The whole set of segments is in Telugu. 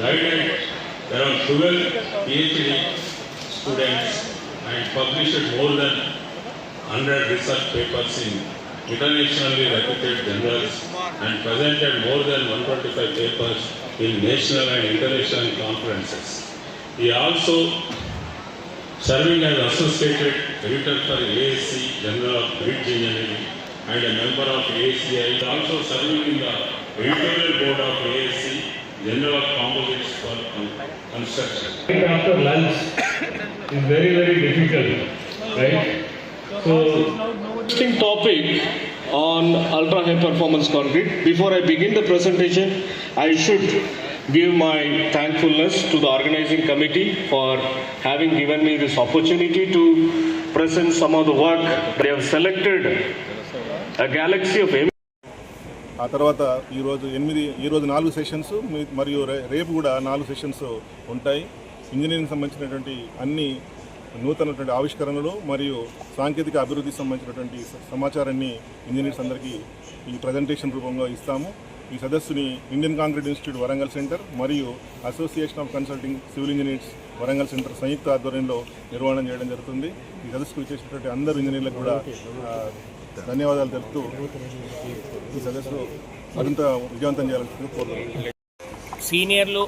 guided around 12 PhD students and published more than 100 research papers in internationally reputed journals and presented more than 125 papers in national and international conferences. He also serving as associated editor for ASC Journal of Bridge Engineering and a member of is also serving in the editorial board of ASC Journal of Composites for Con- Right after lunch is very very difficult right so interesting topic on ultra high performance concrete. Before I begin the presentation, I should give my thankfulness to the organizing committee for having given me this opportunity to present some of the work. They have selected a galaxy of ఆ తర్వాత ఈరోజు ఎనిమిది ఈరోజు నాలుగు సెషన్స్ మీ- మరియు రేపు కూడా నాలుగు సెషన్స్ ఉంటాయి. ఇంజనీరింగ్ సంబంధించినటువంటి అన్ని నూతనటువంటి ఆవిష్కరణలు మరియు సాంకేతిక అభివృద్ధికి సంబంధించినటువంటి స- సమాచారాన్ని ఇంజనీర్స్ అందరికీ ఈ ప్రజెంటేషన్ రూపంలో ఇస్తాము. ఈ సదస్సుని Indian concrete institute Warangal centre మరియు association of consulting civil engineers Warangal centre సంయుక్త ఆధ్వర్యంలో నిర్వహణ చేయడం జరుగుతుంది. ఈ సదస్సుకు చేసినటువంటి అందరు ఇంజనీర్లకు కూడా ధన్యవాదాలు. తెలుపుతూ ఈ సదస్సు మరింత విజయవంతం చేయాలని కోరుతున్నాను. సీనియర్లు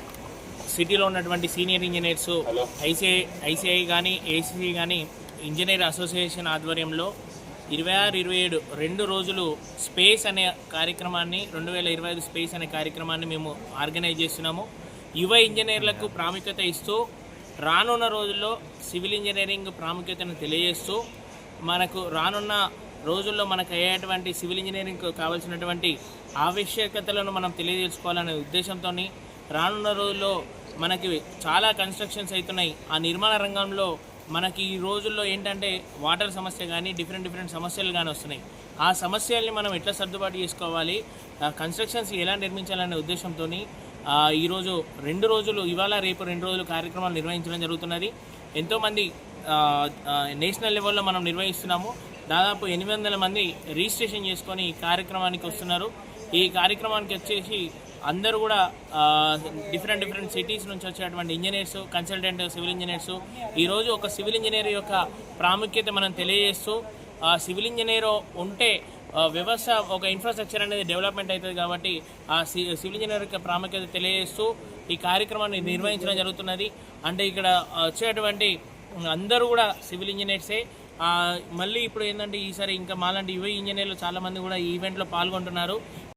సిటీలో ఉన్నటువంటి సీనియర్ ఇంజనీర్స్ ఐసిఐ ఐసిఐ కానీ ఏసీసీ కానీ ఇంజనీర్ అసోసియేషన్ ఆధ్వర్యంలో ఇరవై ఆరు ఇరవై ఏడు రెండు రోజులు స్పేస్ అనే కార్యక్రమాన్ని రెండు వేల ఇరవై ఐదు స్పేస్ అనే కార్యక్రమాన్ని మేము ఆర్గనైజ్ చేస్తున్నాము. యువ ఇంజనీర్లకు ప్రాముఖ్యత ఇస్తూ రానున్న రోజుల్లో సివిల్ ఇంజనీరింగ్ ప్రాముఖ్యతను తెలియజేస్తూ మనకు రానున్న రోజుల్లో మనకు అయ్యేటువంటి సివిల్ ఇంజనీరింగ్ కావాల్సినటువంటి ఆవశ్యకతలను మనం తెలియజేసుకోవాలనే ఉద్దేశంతో రానున్న రోజుల్లో మనకి చాలా కన్స్ట్రక్షన్స్ అవుతున్నాయి. ఆ నిర్మాణ రంగంలో మనకి ఈ రోజుల్లో ఏంటంటే వాటర్ సమస్య కానీ డిఫరెంట్ డిఫరెంట్ సమస్యలు కానీ వస్తున్నాయి. ఆ సమస్యల్ని మనం ఎట్లా సర్దుబాటు చేసుకోవాలి? కన్స్ట్రక్షన్స్ ఎలా నిర్మించాలనే ఉద్దేశంతో ఈరోజు రెండు రోజులు ఇవాళ రేపు రెండు రోజులు కార్యక్రమాలు నిర్వహించడం జరుగుతున్నది. ఎంతోమంది నేషనల్ లెవెల్లో మనం నిర్వహిస్తున్నాము. దాదాపు ఎనిమిది వందల మంది రిజిస్ట్రేషన్ చేసుకొని ఈ కార్యక్రమానికి వస్తున్నారు. ఈ కార్యక్రమానికి వచ్చేసి అందరూ కూడా డిఫరెంట్ డిఫరెంట్ సిటీస్ నుంచి వచ్చేటువంటి ఇంజనీర్స్ కన్సల్టెంట్ సివిల్ ఇంజనీర్స్ ఈరోజు ఒక సివిల్ ఇంజనీర్ యొక్క ప్రాముఖ్యత మనం తెలియజేస్తూ ఆ సివిల్ ఇంజనీర్ ఉంటే వ్యవస్థ ఒక ఇన్ఫ్రాస్ట్రక్చర్ అనేది డెవలప్మెంట్ అవుతుంది కాబట్టి ఆ సి- సివిల్ ఇంజనీర్ యొక్క ప్రాముఖ్యత తెలియజేస్తూ ఈ కార్యక్రమాన్ని నిర్వహించడం జరుగుతున్నది. అంటే ఇక్కడ వచ్చేటువంటి అందరూ కూడా సివిల్ ఇంజనీర్సే మళ్ళీ ఇప్పుడు ఏంటంటే ఈసారి ఇంకా మాలాంటి యువ ఇంజనీర్లు చాలామంది కూడా ఈ ఈవెంట్లో పాల్గొంటున్నారు.